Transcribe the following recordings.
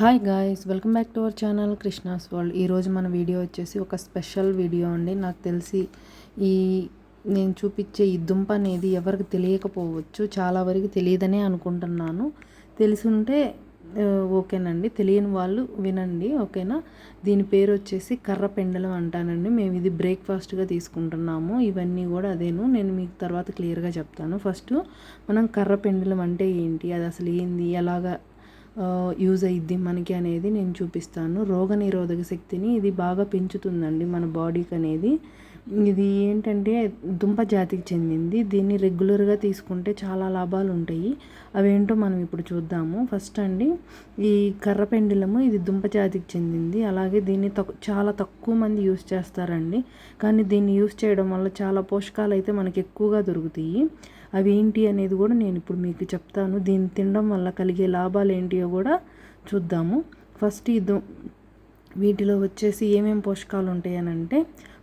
Hi guys welcome back to our channel Krishna's World ఈరోజు మన video వచ్చేసి ఒక స్పెషల్ వీడియో అండి. నాకు తెలిసి ఈ నేను చూపించే ఈ దుంప అనేది ఎవరికి తెలియకపోవచ్చు చాలా వరకు తెలియదనే అనుకుంటున్నాను. తెలిసుంటే ఓకేనండి తెలియని వాళ్ళు వినండి ఓకేనా? దీని పేరు వచ్చేసి కర్ర పెండలం అంటానండి. మేము ఇది బ్రేక్ఫాస్ట్గా తీసుకుంటున్నాము. ఇవన్నీ కూడా అదేను. నేను మీకు తర్వాత క్లియర్గా చెప్తాను. ఫస్ట్ మనం కర్ర పెండలం అంటే ఏంటి? అది అసలు ఏంది? ఎలాగా యూజ్ అయ్యిద్ది మనకి అనేది నేను చూపిస్తాను. రోగనిరోధక శక్తిని ఇది బాగా పెంచుతుందండి మన బాడీకి అనేది. ఇది ఏంటంటే దుంప జాతికి చెందింది. దీన్ని రెగ్యులర్గా తీసుకుంటే చాలా లాభాలు ఉంటాయి. అవేంటో మనం ఇప్పుడు చూద్దాము. ఫస్ట్ అండి ఈ కర్ర పెండిలము ఇది దుంప జాతికి చెందింది. అలాగే దీన్ని తక్కు చాలా తక్కువ మంది యూస్ చేస్తారండి. కానీ దీన్ని యూస్ చేయడం వల్ల చాలా పోషకాలు అయితే మనకి ఎక్కువగా దొరుకుతాయి. అవి ఏంటి అనేది కూడా నేను ఇప్పుడు మీకు చెప్తాను. దీన్ని తినడం వల్ల కలిగే లాభాలు ఏంటియో కూడా చూద్దాము. ఫస్ట్ ఇది వీటిలో వచ్చేసి ఏమేమి పోషకాలు ఉంటాయి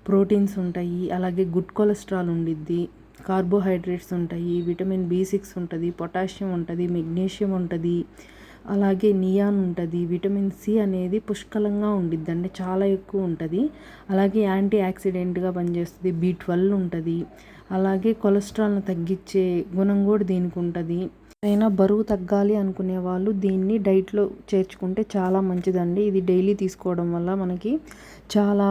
ప్రోటీన్స్ ఉంటాయి అలాగే గుడ్ కొలెస్ట్రాల్ ఉండిద్ది కార్బోహైడ్రేట్స్ ఉంటాయి విటమిన్ బి సిక్స్ ఉంటుంది పొటాషియం ఉంటుంది మెగ్నీషియం ఉంటుంది అలాగే నియాన్ ఉంటుంది విటమిన్ సి అనేది పుష్కలంగా ఉండిద్ది అంటే చాలా ఎక్కువ ఉంటుంది. అలాగే యాంటీ యాక్సిడెంట్గా పనిచేస్తుంది బి ట్వెల్వ్ ఉంటుంది. అలాగే కొలెస్ట్రాల్ను తగ్గించే గుణం కూడా దీనికి ఉంటుంది. అయినా బరువు తగ్గాలి అనుకునే వాళ్ళు దీన్ని డైట్లో చేర్చుకుంటే చాలా మంచిదండి. ఇది డైలీ తీసుకోవడం వల్ల మనకి చాలా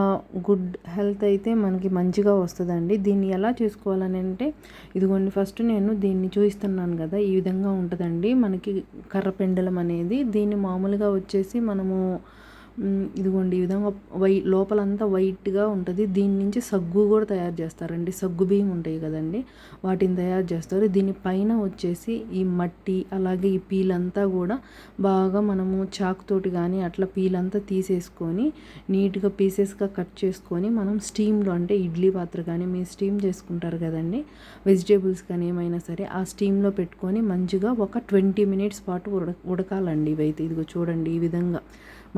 గుడ్ హెల్త్ అయితే మనకి మంచిగా వస్తుందండి. దీన్ని ఎలా చేసుకోవాలని అంటే ఇదిగోండి ఫస్ట్ నేను దీన్ని చూపిస్తున్నాను కదా ఈ విధంగా ఉంటుందండి. మనకి కర్రపెండలం అనేది దీన్ని మామూలుగా వచ్చేసి మనము ఇదిగోండి ఈ విధంగా వై లోపలంతా వైట్గా ఉంటుంది. దీని నుంచి సగ్గు కూడా తయారు చేస్తారండి. సగ్గు బియ్యం ఉంటాయి కదండి వాటిని తయారు చేస్తారు. దీని పైన వచ్చేసి ఈ మట్టి అలాగే ఈ పీలంతా కూడా బాగా మనము చాకుతోటి కానీ అట్లా పీలంతా తీసేసుకొని నీట్గా పీసెస్గా కట్ చేసుకొని మనం స్టీమ్లో అంటే ఇడ్లీ పాత్ర కానీ మీరు స్టీమ్ చేసుకుంటారు కదండి వెజిటేబుల్స్ కానీ ఏమైనా సరే ఆ స్టీమ్లో పెట్టుకొని మంచిగా ఒక ట్వంటీ మినిట్స్ పాటు ఉడ ఉడకాలండి ఇవైతే. ఇదిగో చూడండి ఈ విధంగా.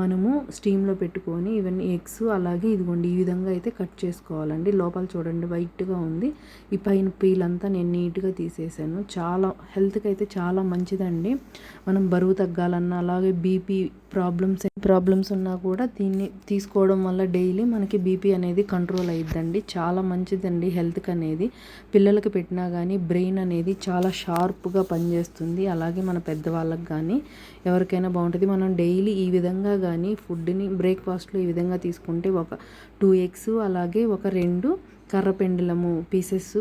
మనము స్టీమ్లో పెట్టుకొని ఇవన్నీ ఎగ్స్ అలాగే ఇదిగోండి ఈ విధంగా అయితే కట్ చేసుకోవాలండి. లోపల చూడండి వైట్గా ఉంది. ఈ పైన పీల్ అంతా నేను నీట్గా తీసేసాను. చాలా హెల్త్కి అయితే చాలా మంచిదండి. మనం బరువు తగ్గాలన్నా అలాగే బీపీ ప్రాబ్లమ్స్ ప్రాబ్లమ్స్ ఉన్నా కూడా దీన్ని తీసుకోవడం వల్ల డైలీ మనకి బీపీ అనేది కంట్రోల్ అయిద్దండి. చాలా మంచిదండి హెల్త్కి అనేది. పిల్లలకి పెట్టినా కానీ బ్రెయిన్ అనేది చాలా షార్ప్గా పనిచేస్తుంది. అలాగే మన పెద్దవాళ్ళకి కానీ ఎవరికైనా బాగుంటుంది. మనం డైలీ ఈ విధంగా కానీ ఫుడ్ని బ్రేక్ఫాస్ట్లో ఈ విధంగా తీసుకుంటే ఒక టూ ఎగ్స్ అలాగే ఒక రెండు కర్ర పెండలము పీసెస్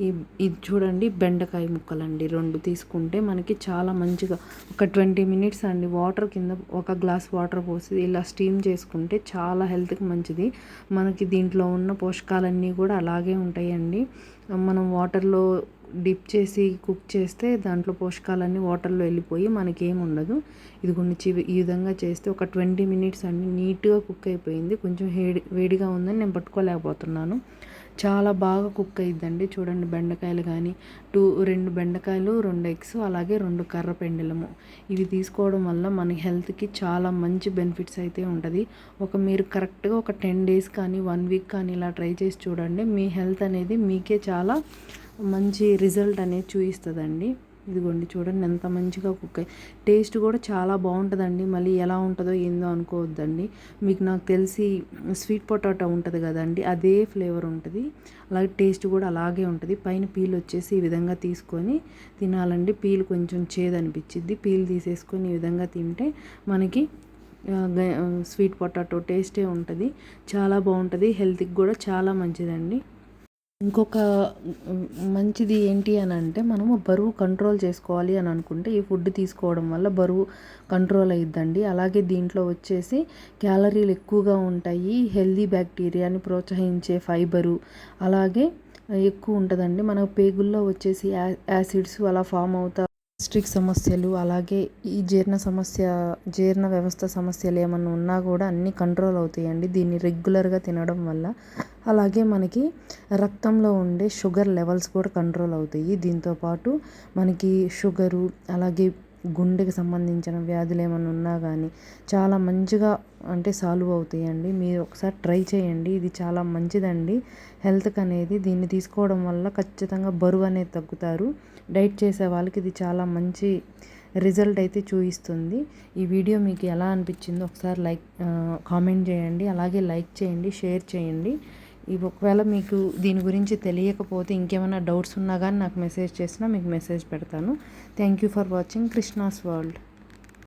ఈ ఇది చూడండి బెండకాయ ముక్కలండి. రెండు తీసుకుంటే మనకి చాలా మంచిగా ఒక ట్వంటీ మినిట్స్ అండి. వాటర్ కింద ఒక గ్లాస్ వాటర్ పోసి ఇలా స్టీమ్ చేసుకుంటే చాలా హెల్త్కి మంచిది. మనకి దీంట్లో ఉన్న పోషకాలన్నీ కూడా అలాగే ఉంటాయండి. మనం వాటర్లో డిప్ చేసి కుక్ చేస్తే దాంట్లో పోషకాలన్నీ వాటర్లో వెళ్ళిపోయి మనకేం ఉండదు. ఇది గురించి ఈ విధంగా చేస్తే ఒక ట్వంటీ మినిట్స్ అండి. నీట్గా కుక్ అయిపోయింది. కొంచెం వేడి వేడిగా ఉందని నేను పట్టుకోలేకపోతున్నాను. చాలా బాగా కుక్ అయిద్దండి. చూడండి బెండకాయలు కానీ టూ రెండు బెండకాయలు రెండు ఎగ్స్ అలాగే రెండు కర్ర పెండలము. ఇవి తీసుకోవడం వల్ల మన హెల్త్కి చాలా మంచి బెనిఫిట్స్ అయితే ఉంటుంది. ఒక మీరు కరెక్ట్గా ఒక టెన్ డేస్ కానీ వన్ వీక్ కానీ ఇలా ట్రై చేసి చూడండి. మీ హెల్త్ అనేది మీకే చాలా మంచి రిజల్ట్ అనేది చూపిస్తుందండి. ఇదిగోండి చూడండి ఎంత మంచిగా కుక్ అయ్యి టేస్ట్ కూడా చాలా బాగుంటుందండి. మళ్ళీ ఎలా ఉంటుందో ఏందో అనుకోవద్దండి. మీకు నాకు తెలిసి స్వీట్ పొటాటో ఉంటుంది కదండి అదే ఫ్లేవర్ ఉంటుంది. అలాగే టేస్ట్ కూడా అలాగే ఉంటుంది. పైన పీల్ వచ్చేసి ఈ విధంగా తీసుకొని తినాలండి. పీల్ కొంచెం చేదనిపించిద్ది పీల్ తీసేసుకొని ఈ విధంగా తింటే మనకి స్వీట్ పొటాటో టేస్టే ఉంటుంది. చాలా బాగుంటుంది. హెల్త్కి కూడా చాలా మంచిదండి. ఇంకొక మంచిది ఏంటి అని అంటే మనము బరువు కంట్రోల్ చేసుకోవాలి అని అనుకుంటే ఈ ఫుడ్ తీసుకోవడం వల్ల బరువు కంట్రోల్ అయ్యిద్దండి అలాగే దీంట్లో వచ్చేసి క్యాలరీలు ఎక్కువగా ఉంటాయి. హెల్దీ బ్యాక్టీరియాని ప్రోత్సహించే ఫైబరు అలాగే ఎక్కువ ఉంటుందండి. మన పేగుల్లో వచ్చేసి యా యాసిడ్స్ అలా ఫామ్ అవుతా గ్యాస్ట్రిక్ సమస్యలు అలాగే ఈ జీర్ణ సమస్య జీర్ణ వ్యవస్థ సమస్యలు ఏమన్నా ఉన్నా కూడా అన్నీ కంట్రోల్ అవుతాయండి. దీన్ని రెగ్యులర్గా తినడం వల్ల. అలాగే మనకి రక్తంలో ఉండే షుగర్ లెవెల్స్ కూడా కంట్రోల్ అవుతాయి. దీంతో పాటు మనకి షుగరు అలాగే గుండెకి సంబంధించిన వ్యాధులు ఏమైనా ఉన్నా కానీ చాలా మంచిగా అంటే సాల్వ్ అవుతాయండి. మీరు ఒకసారి ట్రై చేయండి. ఇది చాలా మంచిదండి. హెల్త్కి అనేది దీన్ని తీసుకోవడం వల్ల ఖచ్చితంగా బరువు అనేది తగ్గుతారు. డైట్ చేసే వాళ్ళకి ఇది చాలా మంచి రిజల్ట్ అయితే చూపిస్తుంది ఈ వీడియో మీకు ఎలా అనిపించిందో ఒకసారి లైక్ కామెంట్ చేయండి. అలాగే లైక్ చేయండి షేర్ చేయండి. ఒకవేళ మీకు దీని గురించి తెలియకపోతే ఇంకేమైనా డౌట్స్ ఉన్నా కానీ నాకు మెసేజ్ చేసినా మీకు మెసేజ్ పెడతాను. Thank you for watching Krishna's World